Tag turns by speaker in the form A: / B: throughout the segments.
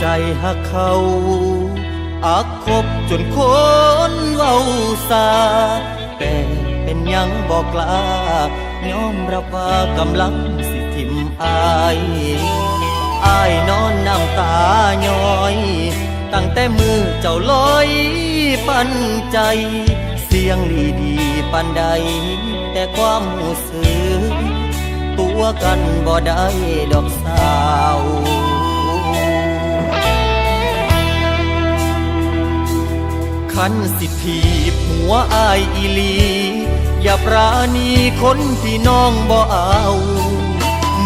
A: ใจหักเขา อักคบจนคนเว้าซาแต่เป็นยังบอกกล้ายอมรับว่ากำลังสิทิมอายอายนอนน้ำตาย้อย ตั้งแต่มือเจ้าลอยปันใจ เสียงดีดีปันใด แต่ความหูสึกตัวกันบ่ได้ดอกสาว ขันสิทีหัวอายอีลี อย่าปราณีคนที่น้องบ่เอา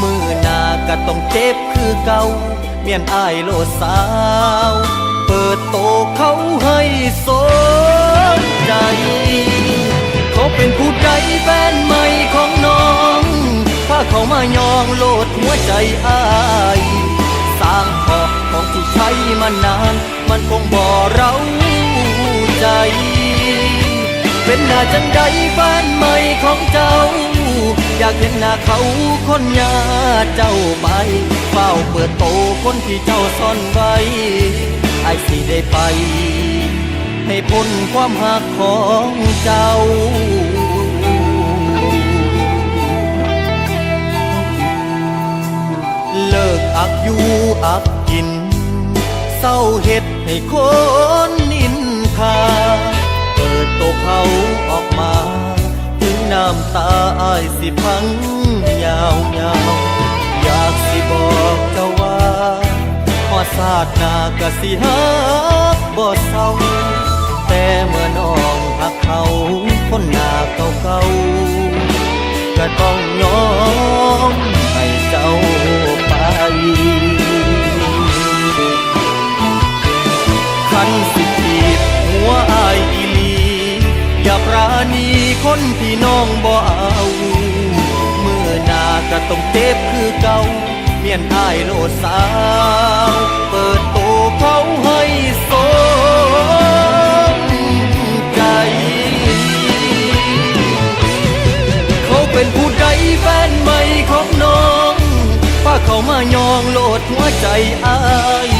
A: มือหน้าก็ต้องเจ็บคือเก่าเมียนอายโลดสาว เปิดโตเขาให้สนใจ เขาเป็นผู้ใจแฟนใหม่ของน้องถ้าเขามายองโลดหัวใจอายสร้างขอบของที่ใช้มานาน มันคงบ่เรา ใจ เป็นหน้าจังใดบ้านใหม่ของเจ้า อยากเห็นหน้าเขาคนยาเจ้าไปเฝ้าเปิดโตคนที่เจ้าซ่อนไว้ไอ้สิได้ไป ให้พ้นความหักของเจ้าเลิกอักอยู่อักกิน เศร้าเห็ดให้คนำตาอายสิพังยาวยาวอยากสิบอกเจ้าว่าพอศาสตร์หนากะสิฮักบ่เศร้าแต่เมื่อน้องหักเขาคนหน้าเก่าๆก็ต้องยอม มีคนที่น้องบ่เอาเมื่อนาก็ต้องเจ็บคือเก่าเมียนอายโลดสาว เปิดโตเขาให้สมใจ เขาเป็นผู้ใดแฟนใหม่ของน้องป้าเขามายองโลดหัวใจอาย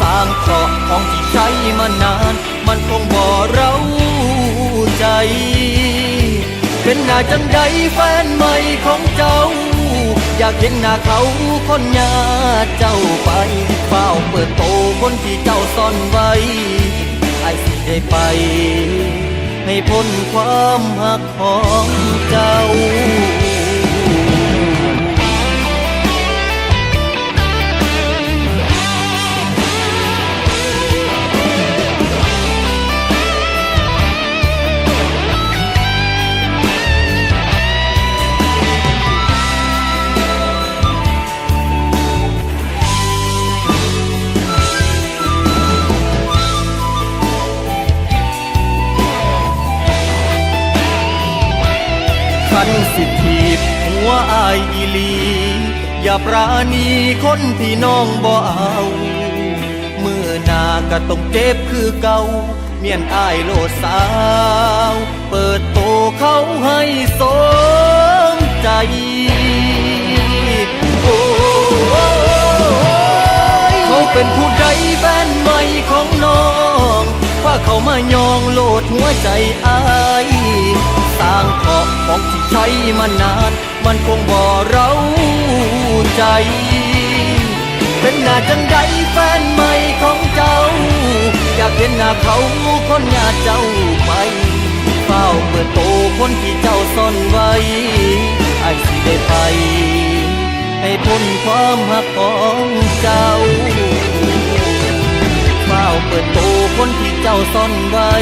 A: สร้างเคราะห์ของที่ใช้มานาน มันคงบ่เรา เป็นหน้าจังใดแฟนใหม่ของเจ้า อยากเห็นหน้าเขาคนยาเจ้าไปเฝ้าเปิดโตคนที่เจ้าซ่อนไว้ไอ้สิได้ไป ให้พ้นความหักของเจ้า ขันสิทีบหัวอายอีลี อย่าปราณีคนที่น้องบ่เอาเมื่อนาก็ต้องเจ็บคือเก่า เมียนอายโลดสาว เปิดโตเขาให้สมใจโอ้เขาเป็นผู้ เขามายองโลดหัวใจอายสร้างขอบของที่ใช้มานาน มันคงบ่เราใจ เป็นหน้าจังใดแฟนใหม่ของเจ้า อยากเห็นหน้าเขาคนญาติเจ้าไปเฝ้าเปิดโตคนที่เจ้าซ่อนไว้ไอ้สิได้ไป ให้พ้นความหักของเจ้าเฝ้าเปิดโต คนที่เจ้าซ่อนไว้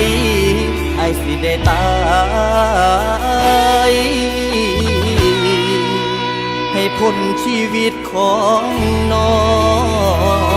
A: ไอ้สิได้ตายให้พ้นชีวิตของน้อง